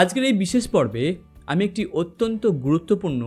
আজকের এই বিশেষ পর্বে আমি একটি অত্যন্ত গুরুত্বপূর্ণ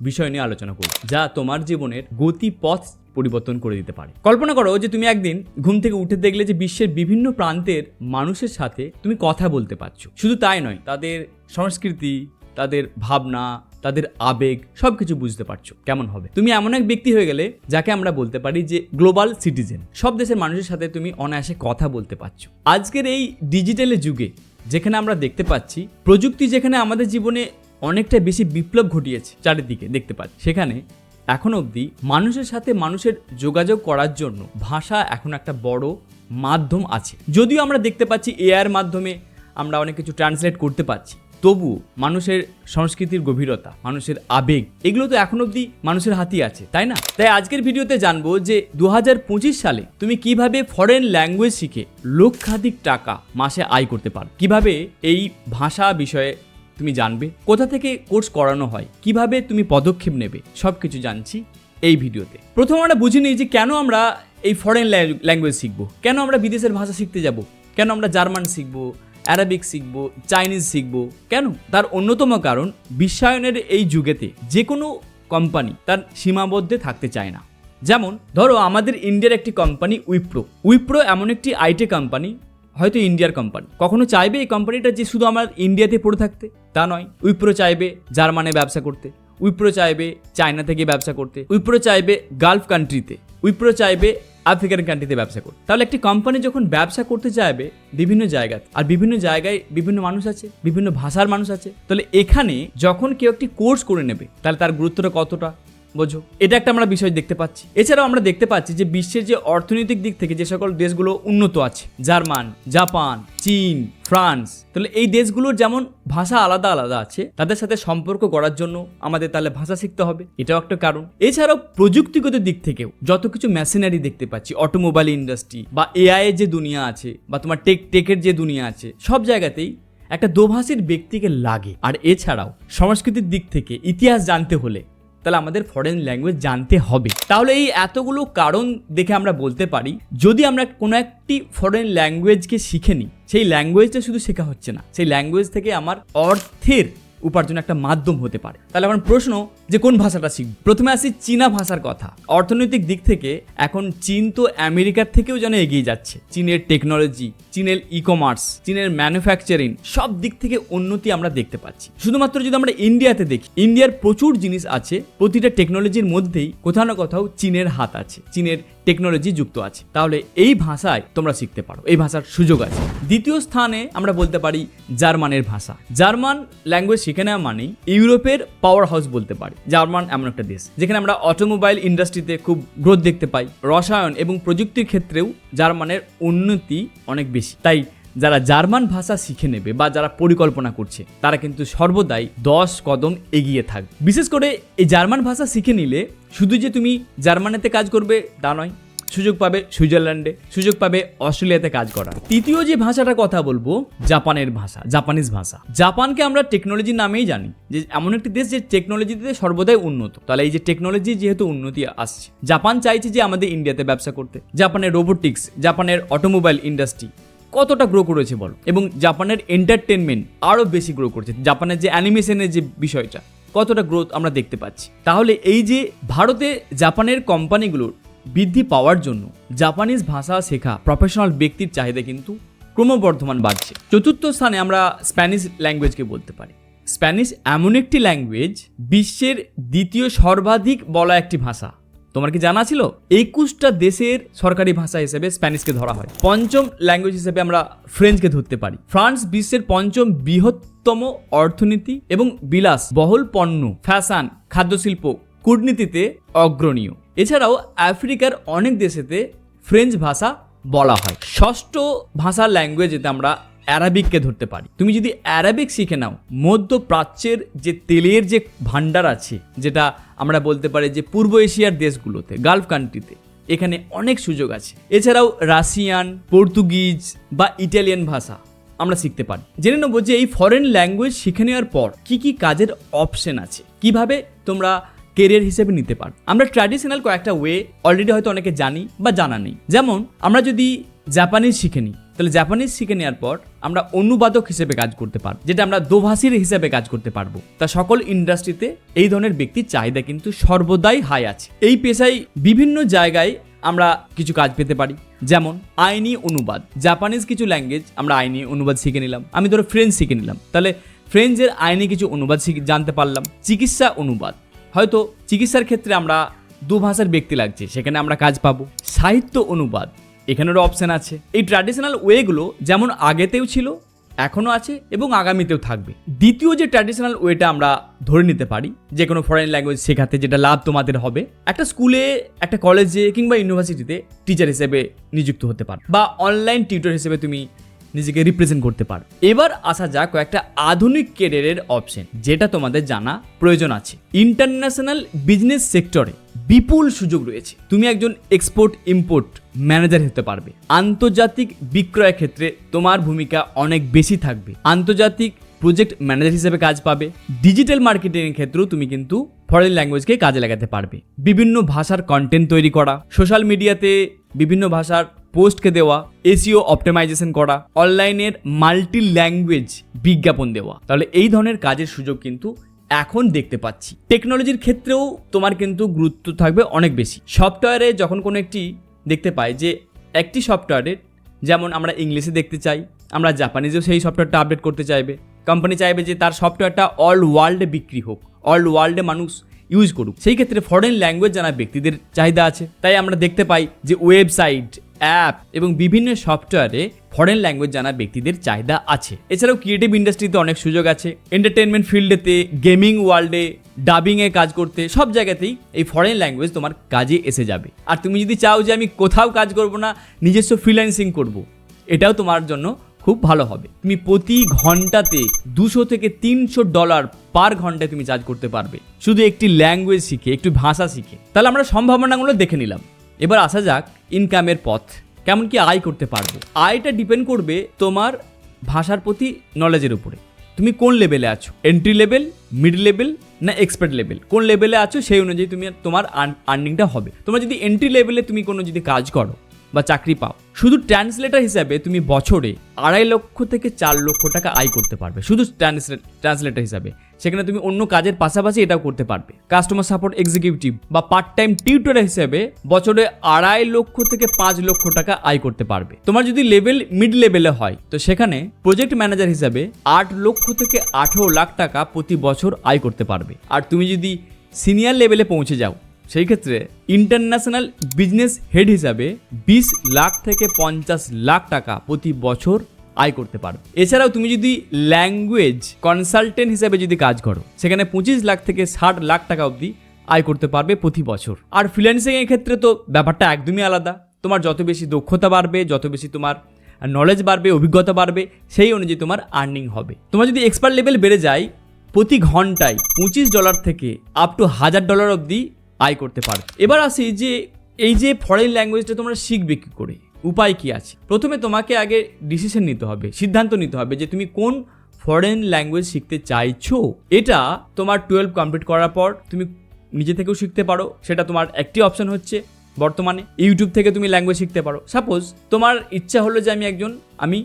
বিষয় নিয়ে আলোচনা করব, যা তোমার জীবনের গতিপথ পরিবর্তন করে দিতে পারে। কল্পনা করো যে তুমি একদিন ঘুম থেকে উঠে দেখলে যে বিশ্বের বিভিন্ন প্রান্তের মানুষের সাথে তুমি কথা বলতে পারছ। শুধু তাই নয়, তাদের সংস্কৃতি, তাদের ভাবনা, তাদের আবেগ সব কিছু বুঝতে পারছ কেমন হবে। তুমি এমন এক ব্যক্তি হয়ে গেলে যাকে আমরা বলতে পারি যে গ্লোবাল সিটিজেন। সব দেশের মানুষের সাথে তুমি অনায়াসে কথা বলতে পারছ। আজকের এই ডিজিটালের যুগে যেখানে আমরা দেখতে পাচ্ছি, প্রযুক্তি যেখানে আমাদের জীবনে অনেকটা বেশি বিপ্লব ঘটিয়েছে চারিদিকে দেখতে পাচ্ছি। সেখানে এখন অবধি মানুষের সাথে মানুষের যোগাযোগ করার জন্য ভাষা এখন একটা বড় মাধ্যম আছে। যদিও আমরা দেখতে পাচ্ছি এআর মাধ্যমে আমরা অনেক কিছু ট্রান্সলেট করতে পারছি। তবু মানুষের সংস্কৃতির গভীরতা, মানুষের আবেগ, এগুলো তো এখন অবধি মানুষের হাতেই আছে, তাই না? তাই আজকের ভিডিওতে জানব যে দু হাজার পঁচিশ সালে তুমি কীভাবে ফরেন ল্যাঙ্গুয়েজ শিখে লক্ষাধিক টাকা মাসে আয় করতে পারো? কীভাবে এই ভাষা বিষয়ে তুমি জানবে? কোথা থেকে কোর্স করানো হয়? কীভাবে তুমি পদক্ষেপ নেবে? সব কিছু জানছি এই ভিডিওতে। প্রথম আমরা বুঝে নিই যে কেন আমরা এই ফরেন ল্যাঙ্গুয়েজ শিখব? কেন আমরা বিদেশের ভাষা শিখতে যাব? কেন আমরা জার্মান শিখব? অ্যারাবিক শিখব চাইনিজ শিখব। কেন? তার অন্যতম কারণ বিশ্বায়নের এই যুগেতে যে কোনো কোম্পানি তার সীমাবদ্ধে থাকতে চায় না। যেমন, ধরো আমাদের ইন্ডিয়ার একটি কোম্পানি উইপ্রো উইপ্রো এমন একটি আইটি কোম্পানি হয়তো ইন্ডিয়ার কোম্পানি কখনো চাইবে এই কোম্পানিটা যে শুধু আমার ইন্ডিয়াতে পড়ে থাকতে? তা নয়। উইপ্রো চাইবে জার্মানে ব্যবসা করতে। উইপ্রো চাইবে চায়না থেকে ব্যবসা করতে। উইপ্রো চাইবে গালফ কান্ট্রিতে উইপ্রো চাইবে আফ্রিকান কান্ট্রিতে ব্যবসা করতে তাহলে একটি কোম্পানি যখন ব্যবসা করতে চাইবে বিভিন্ন জায়গাতে, আর বিভিন্ন জায়গায় বিভিন্ন মানুষ আছে, বিভিন্ন ভাষার মানুষ আছে, তাহলে এখানে যখন কেউ একটি কোর্স করে নেবে, তাহলে তার গুরুত্বটা কতটা? বোঝো। এটা একটা আমরা বিষয় দেখতে পাচ্ছি। এছাড়াও আমরা দেখতে পাচ্ছি যে বিশ্বের যে অর্থনৈতিক দিক থেকে যে সকল দেশগুলো উন্নত আছে, জার্মান, জাপান, চীন, ফ্রান্স, তাহলে এই দেশগুলোর যেমন ভাষা আলাদা আলাদা আছে, তাদের সাথে সম্পর্ক গড়ার জন্য আমাদের তাহলে ভাষা শিখতে হবে, এটাও একটা কারণ। এছাড়াও প্রযুক্তিগত দিক থেকেও যত কিছু মেশিনারি দেখতে পাচ্ছি অটোমোবাইল ইন্ডাস্ট্রি বা এআই এর যে দুনিয়া আছে বা তোমার টেক টেকের যে দুনিয়া আছে, সব জায়গাতেই একটা দোভাষীর ব্যক্তিকে লাগে। আর এছাড়াও সংস্কৃতির দিক থেকে ইতিহাস জানতে হলে তাহলে আমাদের ফরেন ল্যাঙ্গুয়েজ জানতে হবে। তাহলে এই এতগুলো কারণ দেখে আমরা বলতে পারি, যদি আমরা কোনো একটি ফরেন ল্যাঙ্গুয়েজকে শিখে নিই, সেই ল্যাঙ্গুয়েজটা শুধু শেখা হচ্ছে না। সেই ল্যাঙ্গুয়েজ থেকে আমার অর্থের উপার্জন একটা মাধ্যম হতে পারে। তাহলে এখন প্রশ্ন, যে কোন ভাষাটা শিখব? প্রথমে আসি চীনা ভাষার কথা। অর্থনৈতিক দিক থেকে এখন চীন তো আমেরিকার থেকেও যেন এগিয়ে যাচ্ছে। চীনের টেকনোলজি চীনের ই কমার্স চীনের ম্যানুফ্যাকচারিং সব দিক থেকে উন্নতি আমরা দেখতে পাচ্ছি। শুধুমাত্র যদি আমরা ইন্ডিয়াতে দেখি, ইন্ডিয়ার প্রচুর জিনিস আছে, প্রতিটা টেকনোলজির মধ্যেই কোথাও না কোথাও চীনের হাত আছে। চীনের টেকনোলজি যুক্ত আছে। তাহলে এই ভাষায় তোমরা শিখতে পারো। এই ভাষার সুযোগ আছে। দ্বিতীয় স্থানে আমরা বলতে পারি জার্মানের ভাষা। জার্মান ল্যাঙ্গুয়েজ শিখে নেওয়া মানেই ইউরোপের পাওয়ার হাউস বলতে পারি। জার্মান এমন একটা দেশ, যেখানে আমরা অটোমোবাইল ইন্ডাস্ট্রিতে খুব গ্রোথ দেখতে পাই। রসায়ন এবং প্রযুক্তির ক্ষেত্রেও জার্মানের উন্নতি অনেক বেশি। তাই যারা জার্মান ভাষা শিখে নেবে বা যারা পরিকল্পনা করছে, তারা কিন্তু সর্বদাই দশ কদম এগিয়ে থাকবে। বিশেষ করে এই জার্মান ভাষা শিখে নিলে শুধু যে তুমি জার্মানিতে কাজ করবে, তা নয়, সুযোগ পাবে সুইজারল্যান্ডে, সুযোগ পাবে অস্ট্রেলিয়াতে কাজ করার। তৃতীয় যে ভাষাটা কথা বলব, জাপানের ভাষা, জাপানিজ ভাষা। জাপানকে আমরা টেকনোলজির নামেই জানি। যে এমন একটি দেশ যে টেকনোলজিতে সর্বদাই উন্নত। তাহলে এই যে টেকনোলজি যেহেতু উন্নতি আসছে, জাপান চাইছে যে আমাদের ইন্ডিয়াতে ব্যবসা করতে। জাপানের রোবোটিক্স, জাপানের অটোমোবাইল ইন্ডাস্ট্রি কতটা গ্রো করেছে বলো? এবং জাপানের এন্টারটেনমেন্ট আরও বেশি গ্রো করেছে। জাপানের যে অ্যানিমেশনের যে বিষয়টা কতটা গ্রোথ আমরা দেখতে পাচ্ছি। তাহলে এই যে ভারতে জাপানের কোম্পানিগুলোর বৃদ্ধি পাওয়ার জন্য জাপানিজ ভাষা শেখা প্রফেশনাল ব্যক্তির চাহিদা কিন্তু ক্রমবর্ধমান বাড়ছে। চতুর্থ স্থানে আমরা স্প্যানিশ ল্যাঙ্গুয়েজকে বলতে পারি। স্প্যানিশ এমন একটি ল্যাঙ্গুয়েজ বিশ্বের দ্বিতীয় সর্বাধিক বলা একটি ভাষা। তোমার কি জানা ছিল? একুশটা দেশের সরকারি ভাষা হিসেবে স্প্যানিশকে ধরা হয়। পঞ্চম ল্যাঙ্গুয়েজ হিসেবে আমরা ফ্রেঞ্চকে ধরতে পারি। ফ্রান্স বিশ্বের পঞ্চম বৃহত্তম অর্থনীতি এবং বিলাস বহল পণ্য, ফ্যাশন, খাদ্যশিল্প, কূটনীতিতে অগ্রণীয়। এছাড়াও আফ্রিকার অনেক দেশেতে ফ্রেঞ্চ ভাষা বলা হয়। ষষ্ঠ ভাষার ল্যাঙ্গুয়েজেতে আমরা অ্যারাবিককে ধরতে পারি। তুমি যদি অ্যারাবিক শিখে নাও, মধ্যপ্রাচ্যের যে তেলের যে ভাণ্ডার আছে, যেটা আমরা বলতে পারি যে পূর্ব এশিয়ার দেশগুলোতে, গালফ কান্ট্রিতে, এখানে অনেক সুযোগ আছে। এছাড়াও রাশিয়ান, পর্তুগিজ বা ইটালিয়ান ভাষা আমরা শিখতে পারি। জেনে নেব যে এই ফরেন ল্যাঙ্গুয়েজ শিখে নেওয়ার পর কি কি কাজের অপশন আছে। কীভাবে তোমরা কেরিয়ার হিসেবে নিতে পারো। আমরা ট্র্যাডিশনাল কয়েকটা ওয়ে অলরেডি হয়তো অনেকে জানি বা জানা নেই। যেমন, আমরা যদি জাপানিজ শিখে নিই, তাহলে জাপানিজ শিখে নেওয়ার পর আমরা অনুবাদক হিসেবে কাজ করতে পারব, যেটা আমরা দোভাষীর হিসেবে কাজ করতে পারব। তা সকল ইন্ডাস্ট্রিতে এই ধরনের ব্যক্তির চাহিদা কিন্তু সর্বদাই হাই আছে। এই পেশায় বিভিন্ন জায়গায় আমরা কিছু কাজ পেতে পারি। যেমন, আইনি অনুবাদ। জাপানিজ কিছু ল্যাঙ্গুয়েজ আমরা আইনি অনুবাদ শিখে নিলাম। আমি ধরো ফ্রেঞ্চ শিখে নিলাম। তাহলে ফ্রেঞ্চের আইনি কিছু অনুবাদ জানতে পারলাম। চিকিৎসা অনুবাদ। হয়তো চিকিৎসার ক্ষেত্রে আমরা দু ভাষার ব্যক্তি লাগছে, সেখানে আমরা কাজ পাবো। সাহিত্য অনুবাদ। এখানেরও অপশন আছে। এই ট্র্যাডিশনাল ওয়েগুলো যেমন আগেতেও ছিল এখনও আছে এবং আগামীতেও থাকবে। দ্বিতীয় যে ট্র্যাডিশনাল ওয়েটা আমরা ধরে নিতে পারি, যে কোনো ফরেন ল্যাঙ্গুয়েজ শেখাতে যেটা লাভ তোমাদের হবে, একটা স্কুলে একটা কলেজে কিংবা ইউনিভার্সিটিতে টিচার হিসেবে নিযুক্ত হতে পারো। বা অনলাইন টিউটার হিসেবে তুমি নিজেকে রিপ্রেজেন্ট করতে পারো। এবার আসা যাক কয়েকটা আধুনিক কেরিয়ারের অপশন যেটা তোমাদের জানা প্রয়োজন আছে। ইন্টারন্যাশনাল বিজনেস সেক্টরে বিপুল সুযোগ রয়েছে। তুমি একজন এক্সপোর্ট ইম্পোর্ট ম্যানেজার হতে পারবে। আন্তর্জাতিক বিক্রয় ক্ষেত্রে তোমার ভূমিকা অনেক বেশি থাকবে। আন্তর্জাতিক প্রজেক্ট ম্যানেজার হিসেবে কাজ পাবে। ডিজিটাল মার্কেটিং এর ক্ষেত্রেও তুমি কিন্তু ফরেন ল্যাঙ্গুয়েজকে কাজে লাগাতে পারবে। বিভিন্ন ভাষার কন্টেন্ট তৈরি করা সোশ্যাল মিডিয়াতে বিভিন্ন ভাষার পোস্টকে দেওয়া এসিও অপটিমাইজেশন করা অনলাইনের মাল্টি ল্যাঙ্গুয়েজ বিজ্ঞাপন দেওয়া। তাহলে এই ধরনের কাজের সুযোগ কিন্তু এখন দেখতে পাচ্ছি। টেকনোলজির ক্ষেত্রেও তোমার কিন্তু গুরুত্ব থাকবে অনেক বেশি। সফটওয়্যারে যখন কোনো একটি দেখতে পাই যে একটি সফটওয়্যারের যেমন আমরা ইংলিশে দেখতে চাই, আমরা জাপানিজেও সেই সফটওয়্যারটা আপডেট করতে চাইবে। কোম্পানি চাইবে যে তার সফটওয়্যারটা অল ওয়ার্ল্ডে বিক্রি হোক। অল ওয়ার্ল্ডে মানুষ ইউজ করুক। সেই ক্ষেত্রে ফরেন ল্যাঙ্গুয়েজ জানা ব্যক্তিদের চাহিদা আছে। তাই আমরা দেখতে পাই যে ওয়েবসাইট অ্যাপ এবং বিভিন্ন সফটওয়্যারে ফরেন ল্যাঙ্গুয়েজ জানা ব্যক্তিদের চাহিদা আছে। এছাড়াও ক্রিয়েটিভ ইন্ডাস্ট্রিতে অনেক সুযোগ আছে। এন্টারটেনমেন্ট ফিল্ডেতে গেমিং ওয়ার্ল্ডে ডাবিংয়ে কাজ করতে, সব জায়গাতেই এই ফরেন ল্যাঙ্গুয়েজ তোমার কাজে এসে যাবে। আর তুমি যদি চাও যে আমি কোথাও কাজ করব না, নিজস্ব ফ্রিল্যান্সিং করব, এটাও তোমার জন্য খুব ভালো হবে। তুমি প্রতি ঘন্টাতে দুশো থেকে তিনশো ডলার পার ঘন্টায় তুমি চার্জ করতে পারবে। শুধু একটি ল্যাঙ্গুয়েজ শিখে, একটু ভাষা শিখে। তাহলে আমরা সম্ভাবনাগুলো দেখে নিলাম। এবার আসা যাক ইনকামের পথ। কেমন কি আয় করতে পারব। আয়টা ডিপেন্ড করবে তোমার ভাষার প্রতি নলেজের উপরে। তুমি কোন লেভেলে আছো? এন্ট্রি লেভেল মিড লেভেল না এক্সপার্ট লেভেল কোন লেভেলে আছো সেই অনুযায়ী তুমি তোমার আর্নিংটা হবে। তোমরা যদি এন্ট্রি লেভেলে তুমি কোনো যদি কাজ করো বা চাকরি পাও। শুধু ট্রান্সলেটার হিসাবে তুমি বছরে আড়াই লক্ষ থেকে চার লক্ষ টাকা আয় করতে পারবে। শুধু ট্রান্সলেট ট্রান্সলেটার হিসাবে। সেখানে তুমি অন্য কাজের পাশাপাশি এটাও করতে পারবে। কাস্টমার সাপোর্ট এক্সিকিউটিভ বা পার্ট টাইম টিউটর হিসেবে বছরে আড়াই লক্ষ থেকে পাঁচ লক্ষ টাকা আয় করতে পারবে। তোমার যদি লেভেল মিড লেভেলে হয়, তো সেখানে প্রজেক্ট ম্যানেজার হিসাবে আট লক্ষ থেকে আঠেরো লাখ টাকা প্রতি বছর আয় করতে পারবে। আর তুমি যদি সিনিয়র লেভেলে পৌঁছে যাও সেই ক্ষেত্রে ইন্টারন্যাশনাল বিজনেস হেড হিসাবে বিশ লাখ থেকে পঞ্চাশ লাখ টাকা প্রতি বছর আয় করতে পারো। এছাড়াও তুমি যদি ল্যাঙ্গুয়েজ কনসালটেন্ট হিসাবে যদি কাজ করো, সেখানে পঁচিশ লাখ থেকে ষাট লাখ টাকা অবধি আয় করতে পারবে প্রতি বছর। আর ফ্রিল্যান্সিং এর ক্ষেত্রে তো ব্যাপারটা একদমই আলাদা। তোমার যত বেশি দক্ষতা বাড়বে, যত বেশি তোমার নলেজ বাড়বে, অভিজ্ঞতা বাড়বে, সেই অনুযায়ী তোমার আর্নিং হবে। তোমার যদি এক্সপার্ট লেভেল বেড়ে যায়, প্রতি ঘন্টায় পঁচিশ ডলার থেকে আপ টু হাজার ডলার অবধি আয় করতে পারো এবার আসি যে এই যে ফরেন ল্যাঙ্গুয়েজটা তোমরা শিখবে কী করে? উপায় কি আছে? প্রথমে তোমাকে আগে ডিসিশন নিতে হবে, সিদ্ধান্ত নিতে হবে যে তুমি কোন ফরেন ল্যাঙ্গুয়েজ শিখতে চাইছো। এটা তোমার টুয়েলভ কমপ্লিট করার পর তুমি নিজে থেকেও শিখতে পারো। সেটা তোমার একটি অপশন হচ্ছে বর্তমানে। ইউটিউব থেকে তুমি ল্যাঙ্গুয়েজ শিখতে পারো। সাপোজ তোমার ইচ্ছা হলো যে আমি একজন, আমি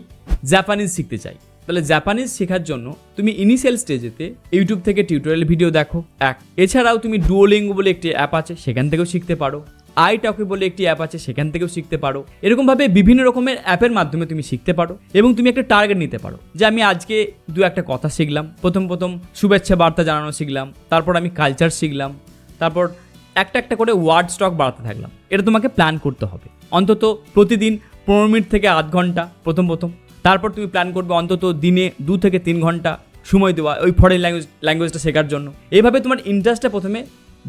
জাপানিজ শিখতে চাই। তাহলে জাপানিজ শেখার জন্য তুমি ইনিশিয়াল স্টেজেতে ইউটিউব থেকে টিউটোরিয়াল ভিডিও দেখো, এক। এছাড়াও তুমি ডুয়োলিঙ্গো বলে একটি অ্যাপ আছে, সেখান থেকেও শিখতে পারো। আই টকি বলে একটি অ্যাপ আছে, সেখান থেকেও শিখতে পারো। এরকমভাবে বিভিন্ন রকমের অ্যাপের মাধ্যমে তুমি শিখতে পারো এবং তুমি একটা টার্গেট নিতে পারো যে আমি আজকে দু একটা কথা শিখলাম। প্রথম প্রথম শুভেচ্ছা বার্তা জানানো শিখলাম, তারপর আমি কালচার শিখলাম, তারপর একটা একটা করে ওয়ার্ড স্টক বাড়াতে থাকলাম। এটা তোমাকে প্ল্যান করতে হবে। অন্তত প্রতিদিন পনেরো মিনিট থেকে আধ ঘণ্টা প্রথম প্রথম। তারপর তুমি প্ল্যান করবে অন্তত দিনে দু থেকে তিন ঘণ্টা সময় দেওয়া ওই ফরেন ল্যাঙ্গুয়েজ ল্যাঙ্গুয়েজটা শেখার জন্য। এইভাবে তোমার ইন্টারেস্টটা প্রথমে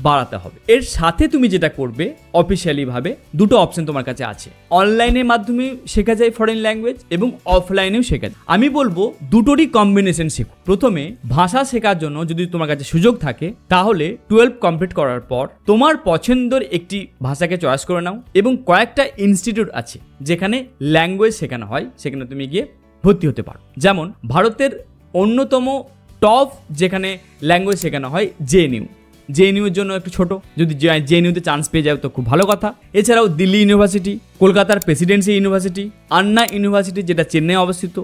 বাড়াতে হবে। এর সাথে তুমি যেটা করবে অফিসিয়ালিভাবে দুটো অপশন তোমার কাছে আছে। অনলাইনের মাধ্যমে শেখা যায় ফরেন ল্যাঙ্গুয়েজ এবং অফলাইনেও শেখা যায়। আমি বলব, দুটোরই কম্বিনেশন শেখো। প্রথমে, ভাষা শেখার জন্য যদি তোমার কাছে সুযোগ থাকে, তাহলে টুয়েলভ কমপ্লিট করার পর তোমার পছন্দের একটি ভাষাকে চয়েস করে নাও এবং কয়েকটা ইনস্টিটিউট আছে যেখানে ল্যাঙ্গুয়েজ শেখানো হয়, সেখানে তুমি গিয়ে ভর্তি হতে পারো। যেমন, ভারতের অন্যতম টপ যেখানে ল্যাঙ্গুয়েজ শেখানো হয় জেএনইউ জেএনইউর জন্য একটু ছোট। যদি জেএনইউতে চান্স পেয়ে যায় তো খুব ভালো কথা। এছাড়াও দিল্লি ইউনিভার্সিটি কলকাতার প্রেসিডেন্সি ইউনিভার্সিটি আন্না ইউনিভার্সিটি যেটা চেন্নাই অবস্থিত।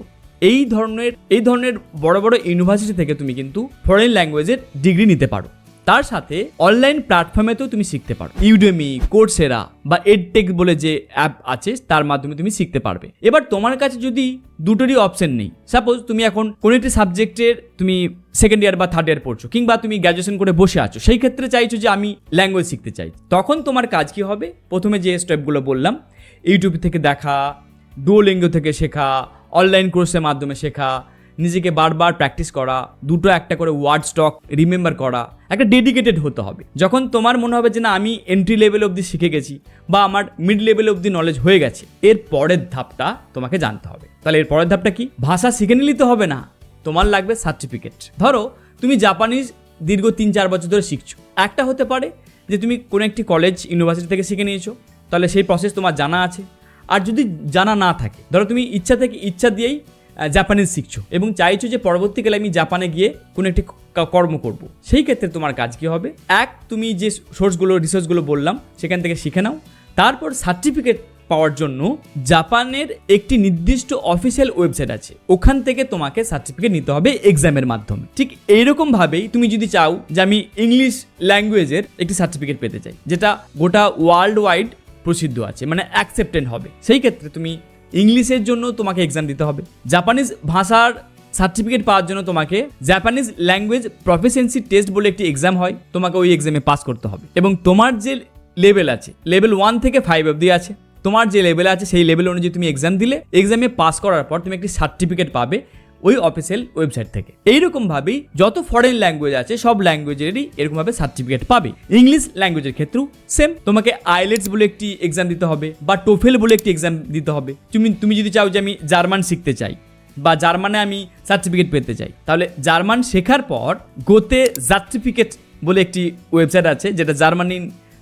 এই ধরনের এই ধরনের বড় বড় ইউনিভার্সিটি থেকে তুমি কিন্তু ফরেন ল্যাঙ্গুয়েজের ডিগ্রি নিতে পারো। তার সাথে অনলাইন প্ল্যাটফর্মেতেও তুমি শিখতে পারো। ইউডেমি কোর্সেরা বা এডটেক বলে যে অ্যাপ আছে, তার মাধ্যমে তুমি শিখতে পারবে। এবার তোমার কাছে যদি দুটোরই অপশন নেই সাপোজ তুমি এখন কোনো একটি সাবজেক্টের তুমি সেকেন্ড ইয়ার বা থার্ড ইয়ার পড়ছো, কিংবা তুমি গ্র্যাজুয়েশন করে বসে আছো, সেই ক্ষেত্রে চাইছো যে আমি ল্যাঙ্গুয়েজ শিখতে চাই। তখন তোমার কাজ কি হবে? প্রথমে যে স্টেপগুলো বললাম ইউটিউব থেকে দেখা ডুয়োলিঙ্গো থেকে শেখা অনলাইন কোর্সের মাধ্যমে শেখা নিজেকে বারবার প্র্যাকটিস করা, দুটো একটা করে ওয়ার্ড স্টক রিমেম্বার করা, একটা ডেডিকেটেড হতে হবে। যখন তোমার মনে হবে যে না, আমি এন্ট্রি লেভেল অবধি শিখে গেছি বা আমার মিড লেভেল অবধি নলেজ হয়ে গেছে, এর পরের ধাপটা তোমাকে জানতে হবে। তাহলে এর পরের ধাপটা কি? ভাষা শিখে নিলে তো হবে না। তোমার লাগবে সার্টিফিকেট ধরো, তুমি জাপানিজ দীর্ঘ তিন চার বছর ধরে শিখছো। একটা হতে পারে যে তুমি কোনো একটি কলেজ ইউনিভার্সিটি থেকে শিখে নিয়েছো, তাহলে সেই প্রসেস তোমার জানা আছে। আর যদি জানা না থাকে, ধরো তুমি ইচ্ছা থেকে ইচ্ছা দিয়েই জাপানিজ শিখছো এবং চাইছো যে পরবর্তীকালে আমি জাপানে গিয়ে কোনো একটি কর্ম করব। সেই ক্ষেত্রে তোমার কাজ কী হবে? এক, তুমি যে সোর্সগুলো, রিসোর্সগুলো বললাম, সেখান থেকে শিখে নাও। তারপর সার্টিফিকেট পাওয়ার জন্য জাপানের একটি নির্দিষ্ট অফিসিয়াল ওয়েবসাইট আছে। ওখান থেকে তোমাকে সার্টিফিকেট নিতে হবে এক্সামের মাধ্যমে। ঠিক এইরকম ভাবেই তুমি যদি চাও যে আমি ইংলিশ ল্যাঙ্গুয়েজের একটি সার্টিফিকেট পেতে চাই, যেটা গোটা ওয়ার্ল্ড ওয়াইড প্রসিদ্ধ আছে মানে অ্যাকসেপ্টেন্ট হবে। সেই ক্ষেত্রে তুমি ইংলিশের জন্য তোমাকে এক্সাম দিতে হবে। জাপানিজ ভাষার সার্টিফিকেট পাওয়ার জন্য তোমাকে জাপানিজ ল্যাঙ্গুয়েজ প্রফিসিয়েন্সি টেস্ট বলে একটি এক্সাম হয়, তোমাকে ওই এক্সামে পাস করতে হবে। এবং তোমার যে লেভেল আছে লেভেল ওয়ান থেকে ফাইভ অবধি আছে, তোমার যে লেভেল আছে, সেই লেভেল অনুযায়ী তুমি এক্সাম দিলে এক্সামে পাস করার পর তুমি একটি সার্টিফিকেট পাবে ওই অফিসিয়াল ওয়েবসাইট থেকে। এইরকমভাবেই যত ফরেন ল্যাঙ্গুয়েজ আছে, সব ল্যাঙ্গুয়েজেরই এরকমভাবে সার্টিফিকেট পাবে। ইংলিশ ল্যাঙ্গুয়েজের ক্ষেত্রেও সেম তোমাকে আইলেটস বলে একটি এক্সাম দিতে হবে বা টোফেল বলে একটি এক্সাম দিতে হবে। তুমি তুমি যদি চাও যে আমি জার্মান শিখতে চাই বা জার্মানে আমি সার্টিফিকেট পেতে চাই, তাহলে জার্মান শেখার পর গোতে সার্টিফিকেট বলে একটি ওয়েবসাইট আছে, যেটা জার্মানি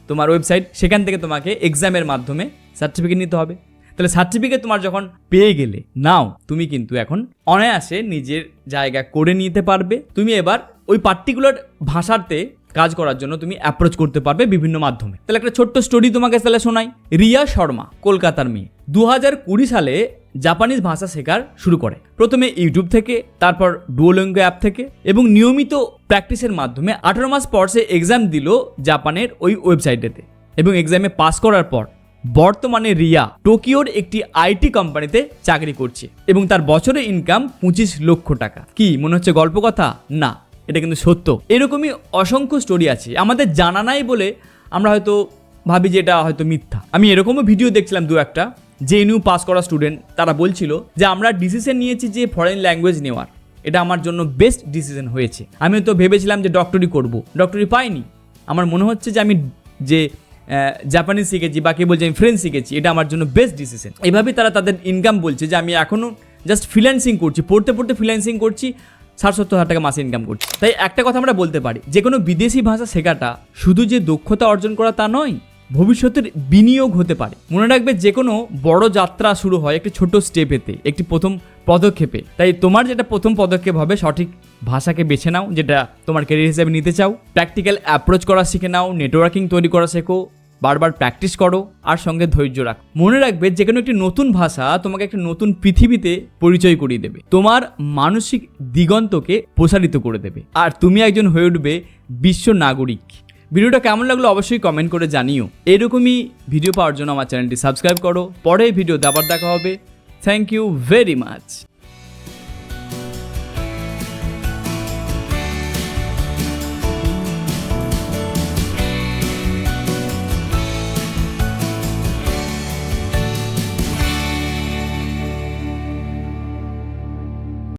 তোমার ওয়েবসাইট সেখান থেকে তোমাকে এক্সামের মাধ্যমে সার্টিফিকেট নিতে হবে। তাহলে সার্টিফিকেট তোমার যখন পেয়ে গেলে, নাও, তুমি কিন্তু এখন অনায়াসে নিজের জায়গা করে নিতে পারবে। তুমি এবার ওই পার্টিকুলার ভাষাতে কাজ করার জন্য তুমি অ্যাপ্রোচ করতে পারবে বিভিন্ন মাধ্যমে। তাহলে একটা ছোট্ট স্টোরি তোমাকে তাহলে শোনাই। রিয়া শর্মা, কলকাতার মেয়ে দু হাজার কুড়ি সালে জাপানিজ ভাষা শেখার শুরু করে। প্রথমে ইউটিউব থেকে, তারপর ডুয়োলিঙ্গো অ্যাপ থেকে এবং নিয়মিত প্র্যাকটিসের মাধ্যমে আঠারো মাস পর সে এক্সাম দিল জাপানের ওই ওয়েবসাইটেতে এবং এক্সামে পাস করার পর বর্তমানে রিয়া টোকিওর একটি আইটি কোম্পানিতে চাকরি করছে এবং তার বছরে ইনকাম পঁচিশ লক্ষ টাকা। কি, মনে হচ্ছে গল্প কথা? না, এটা কিন্তু সত্য। এরকমই অসংখ্য স্টোরি আছে। আমাদের জানা নাই বলে আমরা হয়তো ভাবি যে এটা হয়তো মিথ্যা। আমি এরকমও ভিডিও দেখছিলাম দু একটা। যে নিউ পাস করা স্টুডেন্ট তারা বলছিল যে আমরা ডিসিশন নিয়েছি যে ফরেন ল্যাঙ্গুয়েজ নেওয়ার। এটা আমার জন্য বেস্ট ডিসিশন হয়েছে। আমি তো ভেবেছিলাম যে ডক্টরি করব। ডক্টরি পাইনি। আমার মনে হচ্ছে যে আমি যে জাপানিজ শিখেছি বা কে বলছে আমি ফ্রেঞ্চ শিখেছি, এটা আমার জন্য বেস্ট ডিসিশন এইভাবেই তারা তাদের ইনকাম বলছে যে আমি এখনও জাস্ট ফ্রিল্যান্সিং করছি, পড়তে পড়তে ফ্রিল্যান্সিং করছি ষাট সত্তর হাজার টাকা মাসে ইনকাম করছি। তাই একটা কথা আমরা বলতে পারি যে কোনো বিদেশি ভাষা শেখাটা শুধু যে দক্ষতা অর্জন করা তা নয় ভবিষ্যতের বিনিয়োগ হতে পারে। মনে রাখবে যে কোনো বড় যাত্রা শুরু হয় একটি ছোট স্টেপেতে একটি প্রথম পদক্ষেপে। তাই তোমার যেটা প্রথম পদক্ষেপ হবে, সঠিক ভাষাকে বেছে নাও, যেটা তোমার ক্যারিয়ার হিসেবে নিতে চাও। প্র্যাকটিক্যাল অ্যাপ্রোচ করা শিখে নাও নেটওয়ার্কিং তৈরি করা শেখো, বারবার প্র্যাকটিস করো, আর সঙ্গে ধৈর্য রাখো। মনে রাখবে যে কোনো একটি নতুন ভাষা তোমাকে একটা নতুন পৃথিবীতে পরিচয় করিয়ে দেবে। তোমার মানসিক দিগন্তকে প্রসারিত করে দেবে। আর তুমি একজন হয়ে উঠবে বিশ্ব নাগরিক। ভিডিওটা কেমন লাগল অবশ্যই কমেন্ট করে জানিও। এরকমই ভিডিও পাওয়ার জন্য আমার চ্যানেলটি সাবস্ক্রাইব করো। পরে ভিডিও আবার দেখা হবে। Thank you very much